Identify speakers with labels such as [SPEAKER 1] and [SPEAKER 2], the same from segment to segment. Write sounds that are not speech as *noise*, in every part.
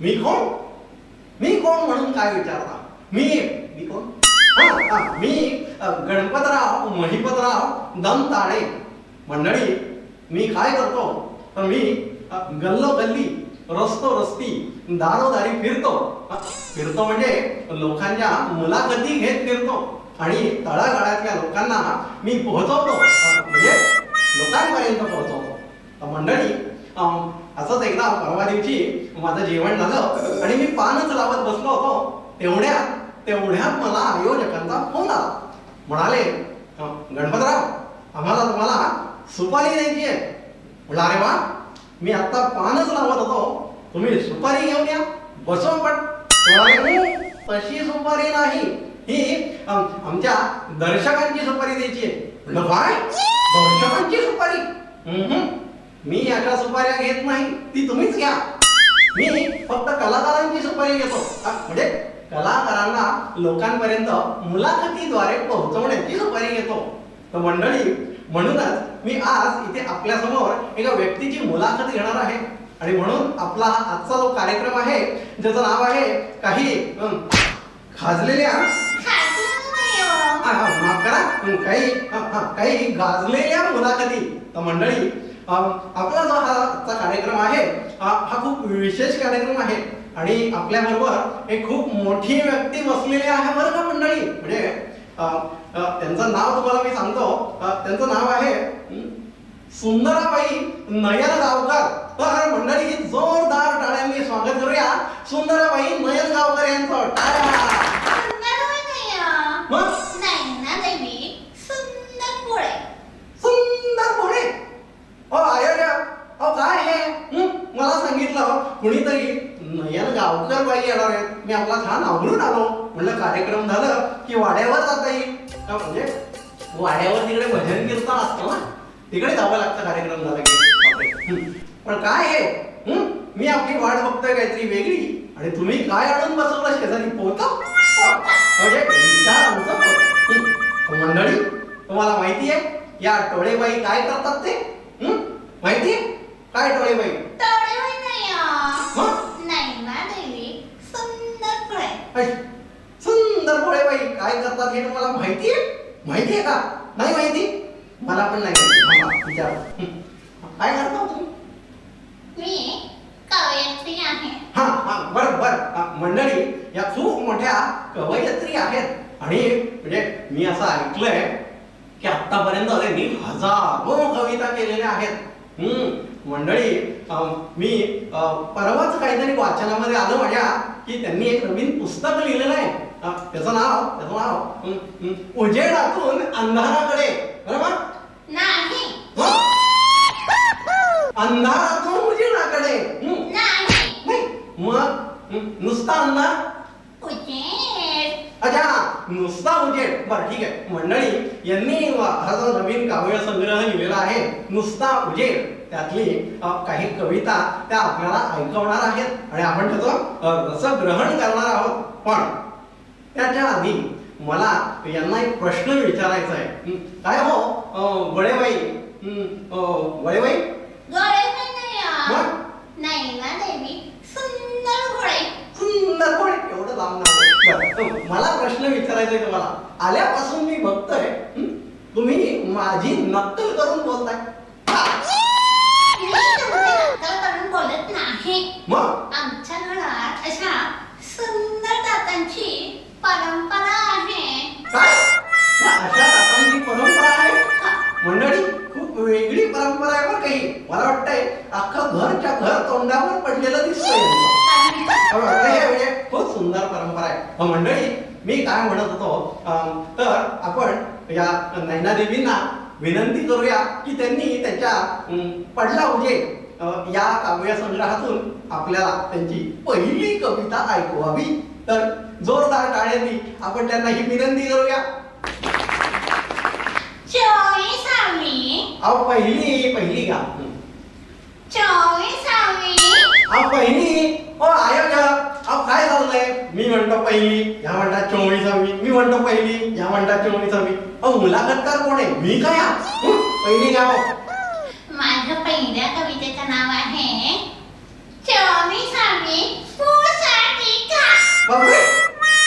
[SPEAKER 1] मी कोण? मी कोण म्हणून काय विचारता? मी मी कोण? मी गणपतराव महिपतराव दमताळे मंडळी मी काय करतो? तर मी गल्लो गल्ली रस्तो रस्ती दारोदारी फिरतो. फिरतो म्हणजे लोकांच्या मुलाखती घेत फिरतो. आणि तळागाळातल्या लोकांना मी पोहोचवतो. म्हणजे लोकांपर्यंत पोहोचवतो. तर मंडळी असंच एकदा परवा दिवशी माझं जेवण झालं आणि मी पानच लावत बसलो होतो. तेवढ्या तेवढ्यात मला आयोजकांचा फोन आला. म्हणाले गणपतराव आम्हाला तुम्हाला सुपारी द्यायची आहे. म्हटलं अरे वा मी आत्ता पानच लावत होतो. तुम्ही सुपारी घेऊन या बसो पण. हो, तशी सुपारी नाही. ही आमच्या दर्शकांची सुपारी द्यायची आहे. म्हटलं काय दर्शकांची सुपारी. मी याच्या सुपाऱ्या घेत नाही ती तुम्हीच घ्या. मी फक्त कलाकारांची सुपारी घेतो. म्हणजे कलाकारांना लोकांपर्यंत मुलाखतीद्वारे पोहोचवण्याची सुपारी घेतो. तर मंडळी म्हणूनच मी आज इथे आपल्यासमोर एका व्यक्तीची मुलाखत घेणार आहे. आणि म्हणून आपला हा आजचा जो कार्यक्रम आहे ज्याचं नाव आहे काही खाजलेल्या माफ करा. काही काही गाजलेल्या मुलाखती. तर मंडळी आपला जो हा आजचा कार्यक्रम आहे हा खूप विशेष कार्यक्रम आहे. आणि आपल्या बरोबर एक खूप मोठी व्यक्ती बसलेली आहे बरं का मंडळी? म्हणजे त्यांचं नाव तुम्हाला मी सांगतो. त्यांचं नाव आहे सुंदराबाई नयन गावकर. तर मंडळी जोरदार टाळ्यांनी स्वागत करूया. सुंदराबाई नयन गावकर यांचं टाळ्या. मग सुंदर पुणे ओ आयोजक ओ काय हे? मला सांगितलं कुणीतरी नयन गावकर बाई येणार आहेत मी आपला छान आवरून आलो. म्हणलं कार्यक्रम झालं की वाड्यावर जाता येईल. का म्हणजे? वाड्यावर तिकडे भजन कीर्तन असतं ना. तिकडे जावं लागतं कार्यक्रम झाला की. पण काय हे? मी आपली वाट बघतोय काहीतरी वेगळी. आणि तुम्ही काय आणून बसवलं शेजारी? पोहता म्हणजे विचार मंडळी तुम्हाला माहिती आहे या टोळेबाई काय करतात ते? हं? माहिती आहे काय टोळेबाई ऐ, सुंदर टोळेबाई काय करतात हे तुम्हाला माहिती? आहे माहिती आहे का? नाही माहिती? मला पण नाही माहिती. थांबा, विचारा. हं. काय करता तुम्ही? हा हा बर बर. हा, मंडळी या खूप मोठ्या कवयित्री आहेत. आणि म्हणजे मी असं ऐकलंय की आतापर्यंत त्यांनी हजारो कविता केलेल्या आहेत. मंडळी मी अं, परवाच काहीतरी वाचनामध्ये आलं माझ्या की त्यांनी एक नवीन पुस्तक लिहिलेलं आहे. त्याचं नाव त्याचं नाव. उजेडातून अंधाराकडे. बरोबर? हं? अंधारातून उजेडाकडे. नाही. मग? नुसता अंधार? अच्छा. नुसता उजेड बरं ठीक आहे. मंडळी यांनी हा जो नवीन काव्य संग्रह लिहिलेला आहे नुसता उजेड त्यातली काही कविता त्या आपल्याला ऐकवणार आहेत. आणि आपण त्याचं अ, रसग्रहण करणार आहोत पण त्याच्या आधी मला यांना एक प्रश्न विचारायचा आहे. काय हो? बळेबाई बळेबाई हं, अ, वळेबाई सुंदर पण एवढं लांब नाव आहे. बरं, अ, मला प्रश्न विचारायचा आहे तुम्हाला. आल्यापासून मी बघतोय तुम्ही माझी नक्कल करून बोलताय. मग?
[SPEAKER 2] आमच्या घरात अशा सुंदर दातांची परंपरा आहे.
[SPEAKER 1] काय? या अशा दातांची परंपरा आहे? मंडळी खूप वेगळी परंपरा आहे बरं काही मला वाटतंय अख्खं घरच्या घर तोंडावर पडलेलं दिसतंय. हे म्हणजे खूप सुंदर परंपरा आहे. मंडळी मी काय म्हणत होतो तर आपण या नैना देवींना विनंती करूया की त्यांनी त्यांच्या पडला उजेड अं, या काव्य संग्रहातून आपल्याला त्यांची पहिली कविता ऐकवावी. तर जोरदार टाळ्यांनी आपण त्यांना ही विनंती करूया. अहो पहिली पहिली हं.
[SPEAKER 2] चोवीसावी
[SPEAKER 1] अहो पहिली हो, ओ आयोजक अहो काय चाललंय मी म्हणतो पहिली ह्या म्हणतात चोवीसावी. मी म्हणतो पहिली ह्या म्हणतात चोवीसावी. अहो मुलाखतकार कोण आहे? मी काय? पहिली गाव
[SPEAKER 2] माझं पहिल्या कवितेचं नाव आहे चोवीसावी
[SPEAKER 1] पोसाटिका बापरे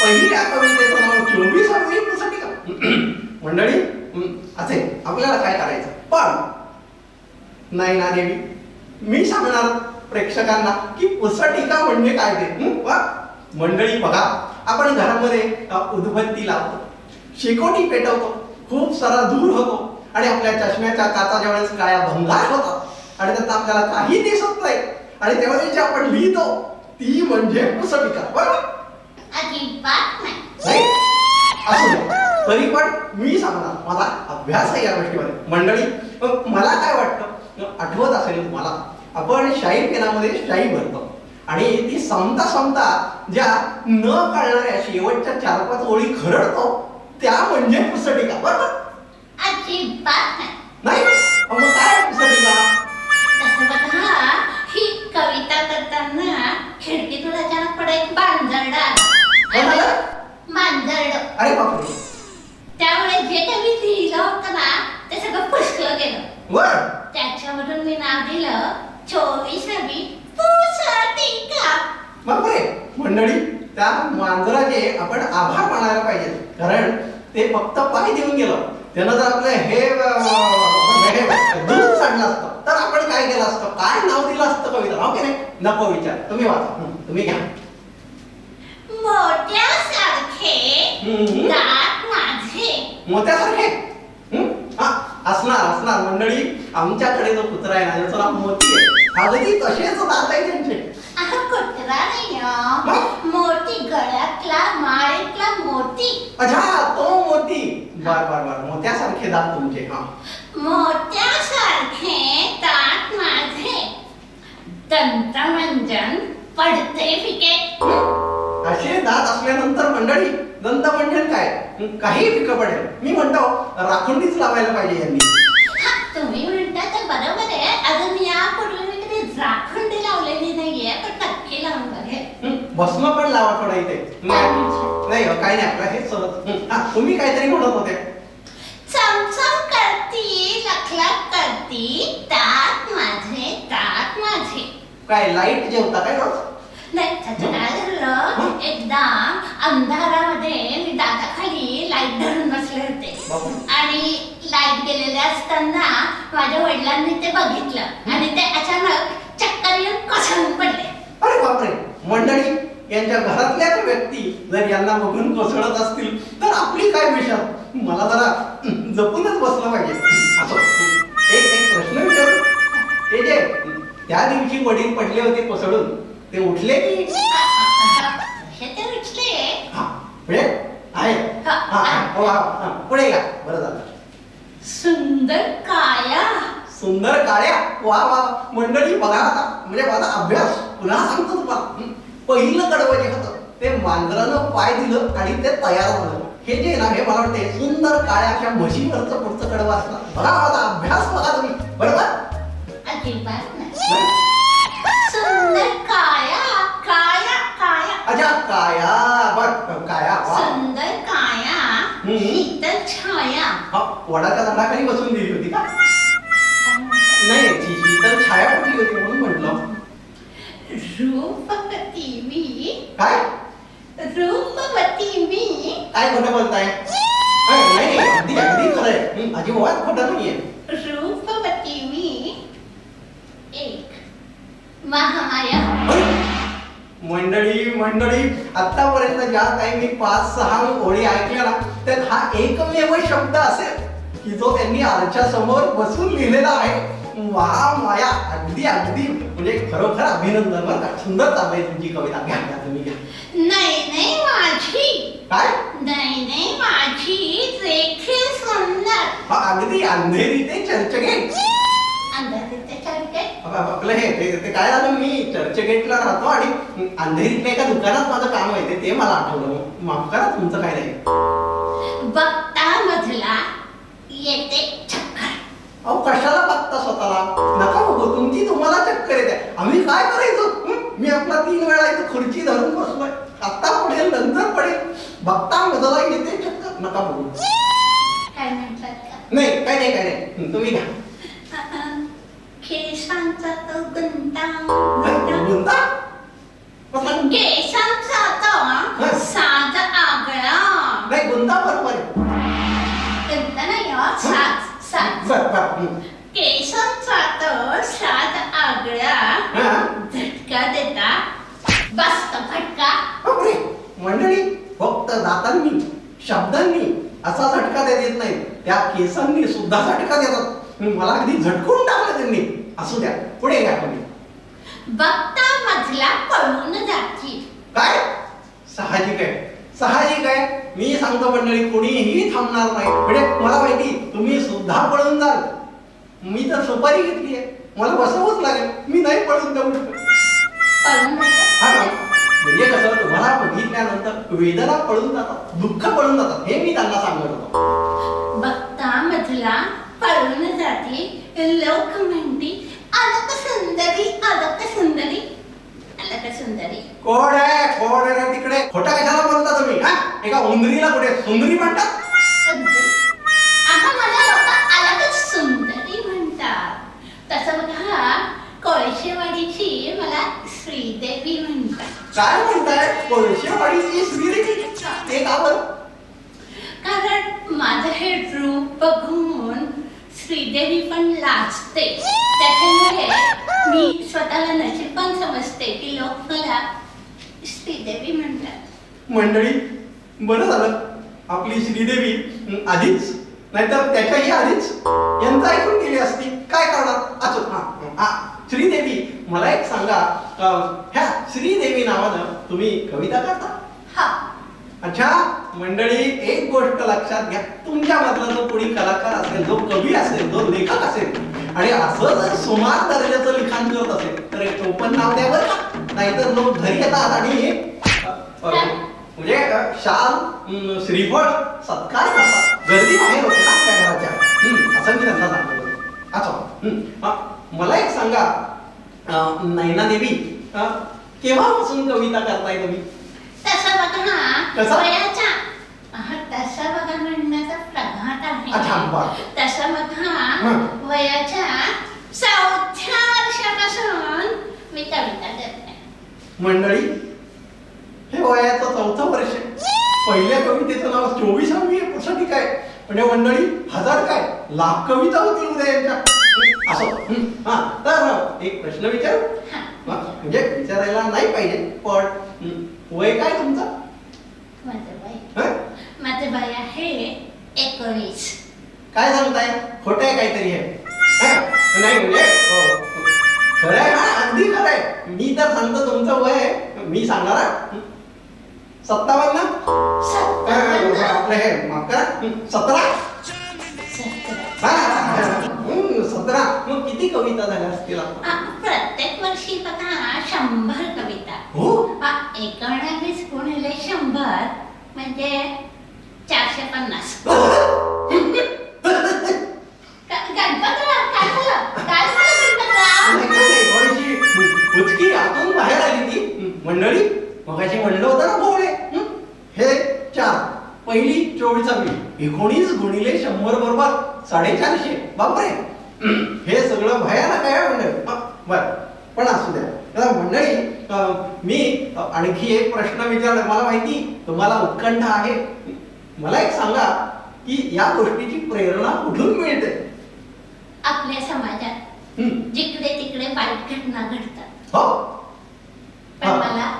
[SPEAKER 1] पहिल्या कवितेचं नाव चोवीसावी पुस्तकी का? *clears throat* मंडळी असे आपल्याला काय करायचं? पण नाही ना देवी मी सांगणार प्रेक्षकांना की पुसटिका म्हणजे काय ते? मंडळी बघा आपण घरामध्ये उदबत्ती लावतो शेकोटी पेटवतो खूप सारा धूर होतो आणि आपल्या चष्म्याच्या काचा ज्यावेळेस काळ्या भंगार होतात आणि त्यात आपल्याला काही दिसत नाही. आणि त्यावेळेस जे आपण लिहितो ती म्हणजे पुसटिका बरोबर असू द्या तरी पण मी सांगणार मला अभ्यास आहे या गोष्टीमध्ये. मंडळी मला काय वाटतं? आठवत असेल तुम्हाला आपण शाही पेनामध्ये शाही भरतो. आणि ती संपता संपता ज्या न कळणाऱ्या शेवटच्या चार पाच ओळी खरडतो त्या म्हणजे पुस्तटिका बरोबर?
[SPEAKER 2] अजिबात नाही.
[SPEAKER 1] मग काय
[SPEAKER 2] तसं बघा ही कविता करताना खिडकीतून अचानक पडे एक मांजरड? मांजरड.
[SPEAKER 1] अरे बापरे.
[SPEAKER 2] त्यामुळे जे काही लिहिलं होतं ना ते सगळं पुसलं गेलं. त्याच्यावरून मी नाव दिलं चोवीसावी पुसटिका
[SPEAKER 1] बापरे मंडळी त्या मांजराचे आपण आभार मानायला पाहिजे कारण ते फक्त पाय देऊन गेलं. त्यानं जर आपलं हे दूध सांडलं असतं तर आपण काय केलं असतं? काय नाव दिलं असतं कविता? हो की नाही? नको विचार. तुम्ही वाचा. तुम्ही घ्या.
[SPEAKER 2] मोत्यासारखे. दात माझे.
[SPEAKER 1] मोत्यासारखे असणार असणार. मंडळी आमच्याकडे जो कुत्रा आहे ना त्याचं नाव मोती आहे. अगदी तसेच आहे त्यांचे.
[SPEAKER 2] अहो नाही? हो. मोती गळ्यातला माळेतला मोती.
[SPEAKER 1] अच्छा तो मोती. बर बर बर. मोत्यासारखे दात तुमचे हा.
[SPEAKER 2] मोत्यासारखे दात माझे. दंतमंजन पडते फिके.
[SPEAKER 1] असे दात असल्यानंतर मंडळी दंत म्हणजे काय? काही फिकं पडेल. मी म्हणतो राखुंडीच लावायला पाहिजे यांनी
[SPEAKER 2] हा तुम्ही म्हणता तर बरोबर आहे अजून यापूर्वी मी कधी राखुंडी लावलेली नाहीये पण नक्की लावून बघेल
[SPEAKER 1] हं, भस्म पण लावा थोडा इथे. नाही नाही, काही नाही आपलं हं, हा तुम्ही काहीतरी म्हणत होते.
[SPEAKER 2] चमचम करती लखलख करती दात माझे दात माझे.
[SPEAKER 1] काय लाइट जेवता काय रोज?
[SPEAKER 2] नाही त्याचं काय झालं? एकदा अंधारामध्ये मी दादाखाली लाइट धरून बसले होते. आणि लाइट गेलेले असताना माझ्या वडिलांनी ते बघितलं. आणि ते अचानक चक्कर येऊन कोसळून पडले.
[SPEAKER 1] अरे बापरे. मंडळी यांच्या घरातल्याच व्यक्ती जर यांना बघून कोसळत असतील तर आपली काय विषय मला जरा जपूनच बसलं पाहिजे. असं. एक एक प्रश्न विचारू. ते जे त्या दिवशी वडील पडले होते कोसळून ते उठले की?
[SPEAKER 2] ते उठले.
[SPEAKER 1] पुढे? आहे. पुढे या. बरं झालं.
[SPEAKER 2] सुंदर काया.
[SPEAKER 1] सुंदर काळ्या वा वा. मंडळी बघा आता. म्हणजे माझा अभ्यास पुन्हा सांगतो तुम्हाला. पहिलं कडवं जे होतं ते मांजरानं पाय दिलं आणि ते तयार झालं. हे जे ना हे मला वाटते सुंदर काळ्या अशा म्हशीवरचं पुढचं कडवं असणार. बघा माझा अभ्यास बघा तुम्ही. बरोबर?
[SPEAKER 2] अजिबात नाही? सुंदर काया काया काया
[SPEAKER 1] अच्छा काया बर काया वा.
[SPEAKER 2] सुंदर काया
[SPEAKER 1] हम्म.
[SPEAKER 2] शीतल छाया.
[SPEAKER 1] वडाच्या झाडाखाली बसून दिली होती का? नाही शीतल छाया कुठली होती म्हणून म्हटलं.
[SPEAKER 2] रूपवती मी
[SPEAKER 1] काय?
[SPEAKER 2] रूपवती मी
[SPEAKER 1] काय खोटं बोलताय? नाही, नाही अगदी अगदी खरंय हं, अजिबात खोटं नाहीये.
[SPEAKER 2] रूपवती मी एक. महामाया.
[SPEAKER 1] मंडळी मंडळी आतापर्यंत ज्या काही मी पाच सहा ओळी ऐकल्या ना त्यात हा एकमेव शब्द असेल की जो त्यांनी आरच्या समोर बसून लिहिलेला आहे. महामाया अगदी अगदी. म्हणजे खरोखर अभिनंदन बरं का. सुंदर चाललंय तुमची कविता. घ्या घ्या तुम्ही घ्या.
[SPEAKER 2] नाही नाही माझी.
[SPEAKER 1] काय?
[SPEAKER 2] नाही नाही माझी देखील सुंदर.
[SPEAKER 1] हा अगदी अंधेरी ते चर्चगेट.
[SPEAKER 2] अंधारीचे
[SPEAKER 1] आप- आपलं हे ते ते काय झालं? मी चर्चगेटला राहतो आणि अंधेरीतल्या एका दुकानात माझं काम आहे ते- ते मला आठवलं. माफ करा तुमचं काय नाही.
[SPEAKER 2] बघता मधला येते.
[SPEAKER 1] अहो कशाला बघता स्वतःला? नका बघू तुमची तुम्हाला चक्कर येते. आम्ही काय करायचो? मी आपला तीन वेळा इथं खुर्ची धरून बसलोय. आता पडेल नंतर पडेल. बघता मजला येते चक्कर. नका बघू.
[SPEAKER 2] काय म्हणतात का?
[SPEAKER 1] नाही काय नाही काय नाही. तुम्ही घ्या.
[SPEAKER 2] केसांचा तो गुंता.
[SPEAKER 1] गुंता? म्हटलं, बरं बरं हं.
[SPEAKER 2] केसांचा तर सात आगळ्या.
[SPEAKER 1] हा?
[SPEAKER 2] झटका देता. बसत फटका.
[SPEAKER 1] बापरे मंडळी फक्त दातांनी शब्दांनी असा झटका देत येत नाही. त्या केसांनी सुद्धा झटका देतात मला अगदी झटकून टाकलं त्यांनी. असू द्या पुढे घ्या तुम्ही.
[SPEAKER 2] बघता मधला पळून जाती
[SPEAKER 1] काय? साहजिक आहे. साहजिक आहे. मी सांगतो मंडळी कोणीही थांबणार नाही. म्हणजे मला माहिती तुम्ही सुद्धा पळून जाल. मी तर सुपारी घेतली आहे. मला बसवूच लागेल. मी नाही पळून जाऊ शकत? म्हणजे कसं तुम्हाला बघितल्यानंतर वेदना पळून जातात दुःख पळून जातात. हे मी त्यांना सांगत होतो.
[SPEAKER 2] बघता मधला पळून जाती लोक म्हणती अलक सुंदरी अलक सुंदरी. अलक सुंदरी.
[SPEAKER 1] कोण आहे? कोण आहे तिकडे? खोटा कशाला बोलता तुम्ही हा? एका उंदरीला कुठे? सुंदरी म्हणतात?
[SPEAKER 2] अगं मला लोक अलकच सुंदरी म्हणतात. तसं बघा कोळशेवाडीची मला श्रीदेवी म्हणतात.
[SPEAKER 1] काय म्हणताय? कोळशेवाडीची श्रीदेवी? ते का बरं?
[SPEAKER 2] कारण माझं हे रूप बघून श्रीदेवी पण लाजते. त्याच्यामुळे मी स्वतःला नशीबवान समजते की लोक मला श्रीदेवी म्हणतात.
[SPEAKER 1] मंडळी बरं झालं. आपली श्रीदेवी आधीच? नाहीतर त्याच्याही आधीच? यांचं ऐकून गेली असती. काय करणार? असो हा हा. श्रीदेवी मला एक सांगा. ह्या श्रीदेवी नावानं तुम्ही कविता करता?
[SPEAKER 2] हा.
[SPEAKER 1] अच्छा मंडळी एक गोष्ट लक्षात घ्या. तुमच्या मधला जो कोणी कलाकार असेल जो कवी असेल जो लेखक असेल आणि असं जर सुमार दर्जाचं लिखाण करत असेल तर एक टोपण नाव द्या बरं का. नाहीतर लोक घरी येतात आणि म्हणजे शाल श्रीफळ सत्कार करतात गर्दी बाहेर होते ना त्या घराच्या असं मी त्यांना सांगतो अच्छा मला एक सांगा अ, नयना देवी केव्हापासून कविता करताय तुम्ही
[SPEAKER 2] तसं बघा
[SPEAKER 1] कसं?
[SPEAKER 2] वयाच्या हा, तसं बघा म्हणण्याचा प्रघात
[SPEAKER 1] अच्छा,
[SPEAKER 2] आहे
[SPEAKER 1] बरं.
[SPEAKER 2] तसं बघा
[SPEAKER 1] हं.
[SPEAKER 2] वयाच्या चौथ्या वर्षापासून मी कविता करते
[SPEAKER 1] मंडळी हे वयाचं आहे. पहिल्या कवितेचं नाव चोवीसावी आहे ठीक आहे म्हणजे मंडळी हजार काय? लाख कविता होतील उद्या यांच्या. असं. हं, तर एक प्रश्न विचारू? म्हणजे विचारायला नाही पाहिजे पण वय काय तुमचं?
[SPEAKER 2] माझं वय.
[SPEAKER 1] हं?
[SPEAKER 2] आहे एकोणीस.
[SPEAKER 1] काय सांगताय खोटं आहे काहीतरी हे. हं? नाही म्हणजे? हो, खरं आहे हा अगदी खरं आहे. मी तर सांगतो तुमचं वय आहे. मी सांगणार. सत्तावन्न? आपलं हे सतरा?
[SPEAKER 2] सतरा.
[SPEAKER 1] मग किती कविता झाल्या असतील
[SPEAKER 2] प्रत्येक वर्षी बघा शंभर कविता.
[SPEAKER 1] हो?
[SPEAKER 2] एकोणावीस गुणिले शंभर म्हणजे चारशे पन्नास.
[SPEAKER 1] हं, मंडळी मगाशी म्हणलं होतं ना भोवळे हं? हे चार पहिली चोवीसावी एकोणीस गुणिले शंभर बरोबर साडेचारशे. बापरे. हं, हे सगळं भयानक आहे मंडळी. हं, बरं. पण असू द्या. मंडळी मी आणखी एक प्रश्न विचारला. मला माहिती तुम्हाला उत्कंठ आहे. मला एक सांगा की या गोष्टीची प्रेरणा कुठून मिळते?
[SPEAKER 2] आपल्या समाजात. जिकडे तिकडे वाईट घटना घडतात.
[SPEAKER 1] हो
[SPEAKER 2] पण
[SPEAKER 1] हा.
[SPEAKER 2] मला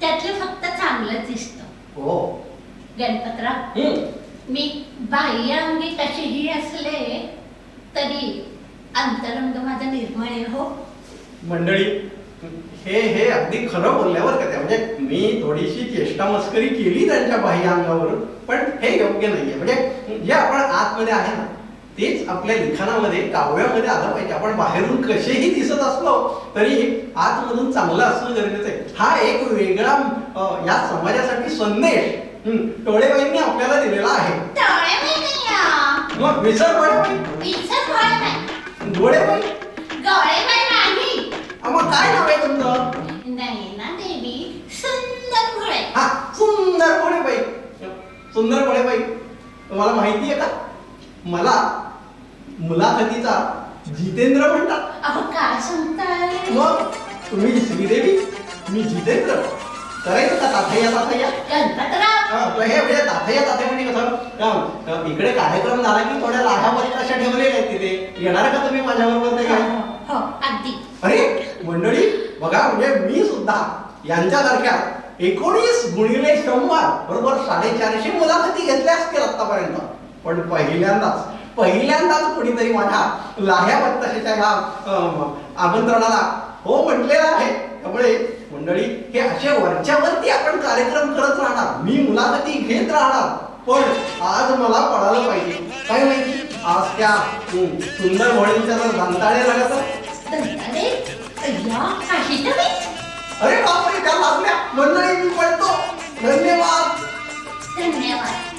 [SPEAKER 2] त्यातलं फक्त चांगलं दिसतं
[SPEAKER 1] हो
[SPEAKER 2] गणपतराव. मी बाह्य अंगी कशीही असले तरी अंतरंग माझा निर्मळ आहे हो.
[SPEAKER 1] मंडळी हे हे अगदी खरं बोलल्यावर का त्या म्हणजे मी थोडीशी चेष्टा मस्करी केली त्यांच्या बाह्य अंगावरून पण हे योग्य नाहीये. म्हणजे जे आपण आतमध्ये आहे ना तेच आपल्या लिखाणामध्ये काव्यामध्ये आलं पाहिजे. आपण बाहेरून कसेही दिसत असलो तरी आतमधून चांगलं असणं गरजेचं आहे. हा एक वेगळा या समाजासाठी संदेश. हं, टोळेबाईंनी आपल्याला दिलेला आहे.
[SPEAKER 2] आ.
[SPEAKER 1] मग विसर पडे
[SPEAKER 2] विसर भोळे नाही. नाही
[SPEAKER 1] मग काय नाव आहे तुमचं?
[SPEAKER 2] नयना देवी सुंदर भोळे
[SPEAKER 1] हा सुंदर कोळेबाई सुंदर कोळेबाई तुम्हाला माहिती आहे का? मला मुलाखतीचा जितेंद्र म्हणतात.
[SPEAKER 2] अहो काय सांगताय?
[SPEAKER 1] मग तुम्ही श्रीदेवी मी जितेंद्र. करायचं का ताथय्या
[SPEAKER 2] गणपतराव
[SPEAKER 1] हा, हे म्हणजे म्हणजे कसं? इकडे कार्यक्रम झाला की थोड्या वगैरे अशा ठेवलेल्या आहेत तिथे. येणार का तुम्ही माझ्याबरोबर ते काय
[SPEAKER 2] हो, हो,
[SPEAKER 1] अरे मंडळी बघा म्हणजे मी सुद्धा यांच्यासारख्या एकोणीस गुणिले शंभर बरोबर साडेचारशे मुलाखती घेतल्या असतील आतापर्यंत पण पहिल्यांदाच पहिल्यांदाच कोणीतरी माझ्या लाह्या बत्ताशेच्या ह्या आमंत्रणाला हो म्हटलेलं आहे. त्यामुळे मंडळी हे असे वरच्यावरती आपण कार्यक्रम करत राहणार. मी मुलाखती घेत राहणार. पण आज मला पडायला पाहिजे. काय माहिती? आज त्या सुंदर वळींच्या जर दंताळे लागत अरे
[SPEAKER 2] बापरे त्या लागल्या मंडळी
[SPEAKER 1] मी पडतो. धन्यवाद. धन्यवाद.